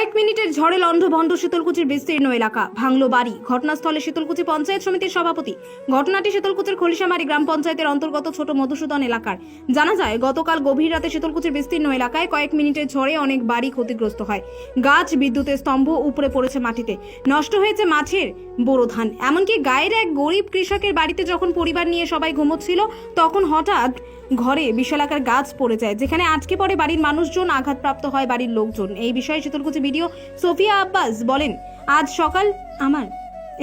কয়েক মিনিটের ঝড়ে লণ্ডভণ্ড শীতলকুচির বিস্তীর্ণ এলাকা। ভাঙলো বাড়ি, ঘটনাস্থলে শীতলকুচি পঞ্চায়েত সমিতির সভাপতি। ঘটনাটি শীতলকুচির খলিশামারি গ্রাম পঞ্চায়েতের অন্তর্গত ছোট মধুসূদন এলাকার। জানা যায়, গতকাল গভীর রাতে শীতলকুচির বিস্তীর্ণ এলাকায় কয়েক মিনিটের ঝড়ে অনেক বাড়ি ক্ষতিগ্রস্ত হয়। গাছ, বিদ্যুতের স্তম্ভ উপরে পড়েছে মাটিতে। নষ্ট হয়েছে মাছের বোরো ধান এমনকি গায়ের এক গরিব কৃষকের বাড়িতে যখন পরিবার নিয়ে সবাই ঘুমোচ্ছিল, তখন হঠাৎ ঘরে বিশালাকার গাছ পড়ে যায়, যেখানে আজকে পরে বাড়ির মানুষজন, আঘাতপ্রাপ্ত হয় বাড়ির লোকজন। এই বিষয়ে শীতলকুচি ভিডিও সোফিয়া আব্বাস বলেন, আজ সকাল আমার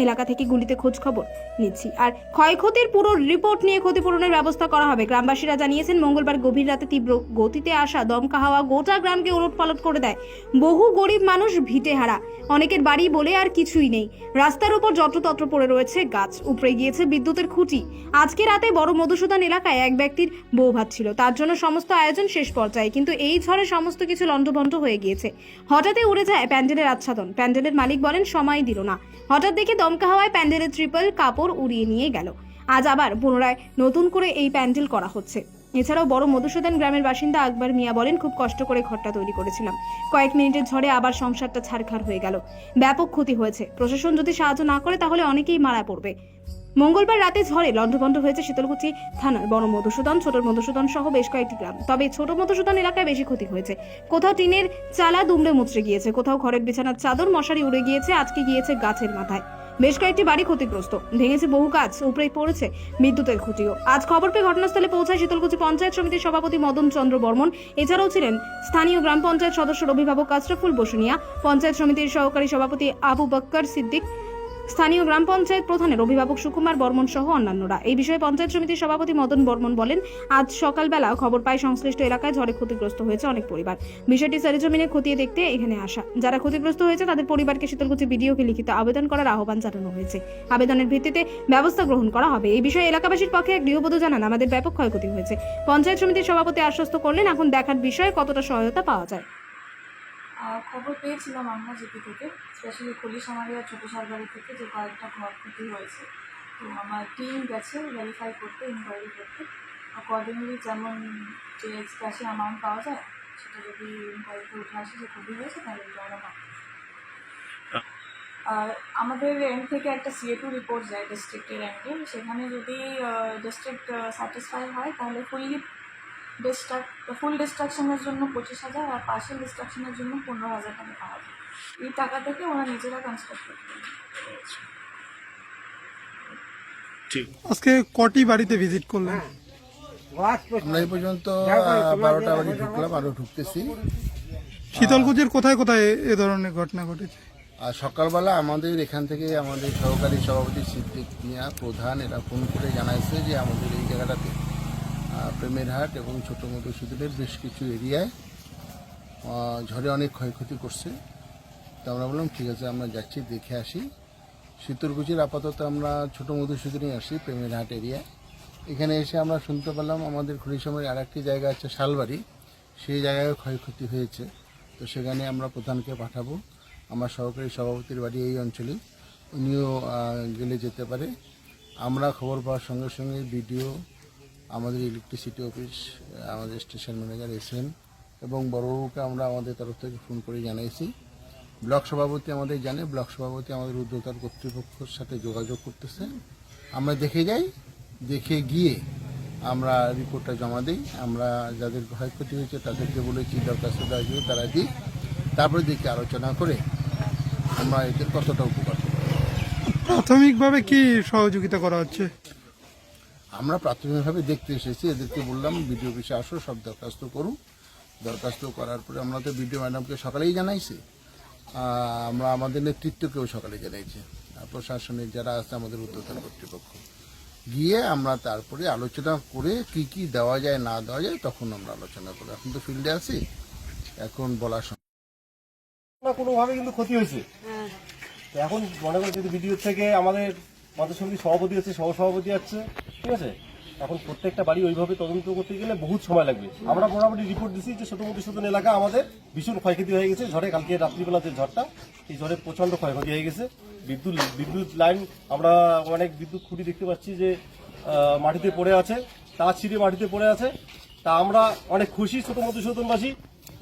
এলাকা থেকে গুলিতে খোঁজ খবর। নিচ্ছি। আর ক্ষয়ক্ষতির পুরো রিপোর্ট নিয়ে ক্ষতিপূরণের ব্যবস্থা করা হবে। গ্রামবাসীরা জানিয়েছেন, মঙ্গলবার গভীর রাতে তীব্র গতিতে আসা দমকা হাওয়া গোটা গ্রামকে ওলট পালট করে দেয়। বহু গরিব মানুষ ভিটে হারা। অনেকের বাড়ি বলে আর কিছুই নেই। রাস্তার উপর যত্রতত্র পড়ে রয়েছে গাছ। উপড়ে গিয়েছে বিদ্যুতের খুঁটি। আজকে রাতে বড় মধুসূদন এলাকায় এক ব্যক্তির বউ ভাত ছিল তার জন্য সমস্ত আয়োজন শেষ পর্যায়ে। কিন্তু এই ঝড়ে সমস্ত কিছু লণ্ডভণ্ড হয়ে গিয়েছে। হঠাৎই উড়ে যায় প্যান্ডেলের আচ্ছাদন। প্যান্ডেলের মালিক বলেন, সময় দিল না। হঠাৎ দেখে দমকা হাওয়ায় প্যান্ডেলের ট্রিপল কাপড় উড়িয়ে নিয়ে গেল। আজ আবার পুনরায় নতুন করে এই প্যান্ডেল করা হচ্ছে। এছাড়াও বড় মধুসূদন গ্রামের বাসিন্দা আকবর মিয়া বলেন, খুব কষ্ট করে ঘরটা তৈরি করেছিলাম। কয়েক মিনিটের ঝড়ে আবার সংসারটা ছাড়খাড় হয়ে গেল। ব্যাপক ক্ষতি হয়েছে। প্রশাসন যদি সাহায্য না করে, তাহলে অনেকেই মারা পড়বে। মঙ্গলবার রাতে ঝড়ে লণ্ডভণ্ড হয়েছে শীতলকুচি থানার বড় মধুসূদন, ছোট মধুসূদন সহ বেশ কয়েকটি গ্রাম। তবে ছোট মধুসূদন এলাকায় বেশি ক্ষতি হয়েছে। কোথাও টিনের চালা দুমড়ে মুচড়ে গিয়েছে, কোথাও ঘরের বিছানার চাদর মশারি উড়ে গিয়েছে আজকে গিয়েছে গাছের মাথায়। বেশ কয়েকটি বাড়ি ক্ষতিগ্রস্ত। ভেঙেছে বহু কাজ উপরে পড়েছে বিদ্যুতের খুঁটিও। আজ খবর পেয়ে ঘটনাস্থলে পৌঁছায় শীতলকুচি পঞ্চায়েত সমিতির সভাপতি মদন চন্দ্র বর্মন। এছাড়াও ছিলেন স্থানীয় গ্রাম পঞ্চায়েত সদস্যের অভিভাবক আশরাফুল বসুনিয়া, পঞ্চায়েত সমিতির সহকারী সভাপতি আবু বক্কর সিদ্দিক স্থানীয় গ্রাম পঞ্চায়েত প্রধানের অভিভাবক সুকুমার বর্মন সহ অন্যান্যরা। এই বিষয়ে পঞ্চায়েত সমিতির সভাপতি মদন বর্মন বলেন, আজ সকালবেলা খবর পায় সংশ্লিষ্ট এলাকায় ঝড়ে ক্ষতিগ্রস্ত হয়েছে অনেক পরিবার। বিষয়টি সরেজমিনে খতিয়ে দেখতে এখানে আসা। যারা ক্ষতিগ্রস্ত হয়েছে তাদের পরিবারকে শীতলকুচি বিডিওকে লিখিত আবেদন করার আহ্বান জানানো হয়েছে। আবেদনের ভিত্তিতে ব্যবস্থা গ্রহণ করা হবে। এই বিষয়ে এলাকাবাসীর পক্ষে এক গৃহবধূ জানান, আমাদের ব্যাপক ক্ষয়ক্ষতি হয়েছে। পঞ্চায়েত সমিতির সভাপতি আশ্বস্ত করলেন, এখন দেখার বিষয়ে কতটা সহায়তা পাওয়া যায়। খবর পেয়েছিলাম আমরা জিপি থেকে। স্পেশালি পুলিশ আমাদের ছোটো সারবাড়ি থেকে যে কয়েকটা ঘর ক্ষতি হয়েছে। তো আমার টিম গেছে ভেরিফাই করতে ইনকোয়ারি করতে। অ্যাকর্ডিংলি যেমন যে ক্যাশে অ্যামাউন্ট পাওয়া যায়, সেটা যদি ইনকোয়ারিতে উঠে আসে যে ক্ষতি হয়েছে, তাহলে আমরা পাবো। আর আমাদের এন্ড থেকে একটা সিএ টু রিপোর্ট যায় ডিস্ট্রিক্টের এন্ডে সেখানে যদি ডিস্ট্রিক্ট স্যাটিসফাই হয়, তাহলে ফুললি ডিস্ট্রাক্ট ফুল ডিস্ট্রাকশনের জন্য পঁচিশ হাজার আর পার্সিয়াল ডিস্ট্রাকশনের জন্য পনেরো হাজার টাকা পাওয়া যায়। এই টাকা থেকে ওরা নিজেরা কনস্ট্রাক্ট করতে পারে। ঠিক। আজকে কটি বাড়িতে ভিজিট করলেন? আমরা এই পর্যন্ত বারোটা বাড়ি ঢুকলাম আরও ঢুকতেছি। শীতলকুচির কোথায় কোথায় এ- ধরনের ঘটনা ঘটেছে? আর সকালবেলা আমাদের এখান থেকে আমাদের সহকারী সভাপতি সিদ্দিক মিয়া প্রধান এরা ফোন করে জানাইছে যে আমাদের এই জায়গাটাতে প্রেমের হাট এবং ছোটো মোটো সুদূরের বেশ কিছু এরিয়ায় ঝড়ে অনেক ক্ষয়ক্ষতি করছে। তো আমরা বললাম, ঠিক আছে, আমরা যাচ্ছি, দেখে আসি। শীতলকুচির আপাতত আমরা ছোটো মধুসূদনে আসি, প্রেমের হাট এরিয়ায়। এখানে এসে আমরা শুনতে পেলাম, আমাদের খড়িসময়ের আর একটি জায়গা আছে, শালবাড়ি। সেই জায়গায় ক্ষয়ক্ষতি হয়েছে। তো সেখানে আমরা প্রধানকে পাঠাবো। আমার সহকারী সভাপতির বাড়ি এই অঞ্চলে। উনিও গেলে যেতে পারে। আমরা খবর পাওয়ার সঙ্গে সঙ্গে বিডিও আমাদের ইলেকট্রিসিটি অফিস আমাদের স্টেশন ম্যানেজার এসএন এবং বড়বাবুকে আমরা আমাদের তরফ থেকে ফোন করে জানাইছি। ব্লক সভাপতি আমাদের জানে, ব্লক সভাপতি আমাদের উদ্যোক্তার কর্তৃপক্ষের সাথে যোগাযোগ করতেছে। আমরা দেখে যাই, দেখে গিয়ে আমরা রিপোর্টটা জমা দিই। আমরা যাদের ক্ষয়ক্ষতি হয়েছে তাদেরকে বলেছি দরখাস্ত দেওয়া তারা দিই তারপরে দেখি আলোচনা করে আমরা এদের কতটা উপকার প্রাথমিকভাবে কি সহযোগিতা করা হচ্ছে? আমরা প্রাথমিকভাবে দেখতে এসেছি এদেরকে বললাম বিডিও অফিসে আসো সব দরখাস্ত করুন। দরখাস্ত করার পরে আমরা তো বিডিও ম্যাডামকে সকালেই জানাইছি। আমরা আমাদের নেতৃত্বকেও সকালে জানাইছি। আর প্রশাসনের যারা আছে আমাদের উদ্যোতন কর্তৃপক্ষ। গিয়ে আমরা তারপরে আলোচনা করে কি কি দেওয়া যায় না দেওয়া যায় তখন আমরা আলোচনা করি এখন তো ফিল্ডে আছি এখন বলা সম্ভব। না কোনোভাবে কিন্তু ক্ষতি হয়েছে। তো এখন মনে করি যদি ভিডিও থেকে আমাদের মাধ্যম সমিতির সভাপতি আছে সহসভাপতি আছে ঠিক আছে? এখন প্রত্যেকটা বাড়ি ওইভাবে তদন্ত করতে গেলে বহুত সময় লাগবে। আমরা মোটামুটি রিপোর্ট দিছি যে ছোট মোটো শোধন এলাকা আমাদের ভীষণ ক্ষয়ক্ষতি হয়ে গেছে। ঝড়ে কালকে রাত্রিবেলা যে ঝড়টা, এই ঝড়ে প্রচণ্ড ক্ষয়ক্ষতি হয়ে গেছে। বিদ্যুৎ বিদ্যুৎ লাইন আমরা অনেক বিদ্যুৎ খুঁটি দেখতে পাচ্ছি যে মাটিতে পড়ে আছে তার ছিঁড়ে মাটিতে পড়ে আছে। তা আমরা অনেক খুশি ছোট মতো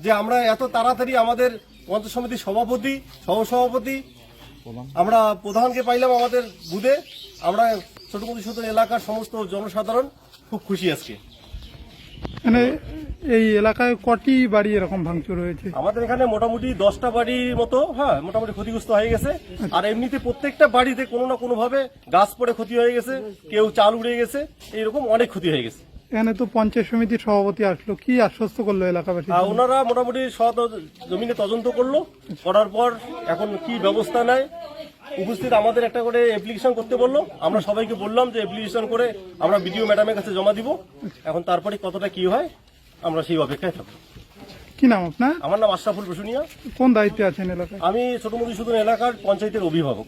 যে আমরা এত তাড়াতাড়ি আমাদের পঞ্চায়েত সমিতির সভাপতি, সহসভাপতি আমরা প্রধানকে পাইলাম আমাদের বুধে। আমরা ছোট মধুসূদন এলাকার সমস্ত জনসাধারণ খুব খুশি আজকে। মানে এই এলাকায় কটি বাড়ি এরকম ভাঙচুর হয়েছে? আমাদের এখানে মোটামুটি দশটা বাড়ির মতো হ্যাঁ মোটামুটি ক্ষতিগ্রস্ত হয়ে গেছে। আর এমনিতে প্রত্যেকটা বাড়িতে কোনো না কোনোভাবে গাছ পড়ে ক্ষতি হয়ে গেছে কেউ চাল উড়ে গেছে এইরকম অনেক ক্ষতি হয়ে গেছে। এখানে তো পঞ্চায়েত সমিতির সভাপতি আসলো। কি আশ্বস্ত করল এলাকাবাসী? ওনারা মোটামুটি জমিনে তদন্ত করল করার পর এখন কি ব্যবস্থা নেয় উপস্থিত আমাদের একটা করে অ্যাপ্লিকেশন করতে বলল। আমরা সবাইকে বললাম যে অ্যাপ্লিকেশন করে আমরা বিডিও ম্যাডামের কাছে জমা দিব। এখন তারপরে কতটা কি হয় আমরা সেই অপেক্ষায় থাকব। কি নাম আপনার? আমার নাম আশরাফুল বসুনিয়া কোন দায়িত্বে আছেন এলাকায়? আমি ছোট মধুসূদন এলাকার পঞ্চায়েতের অভিভাবক।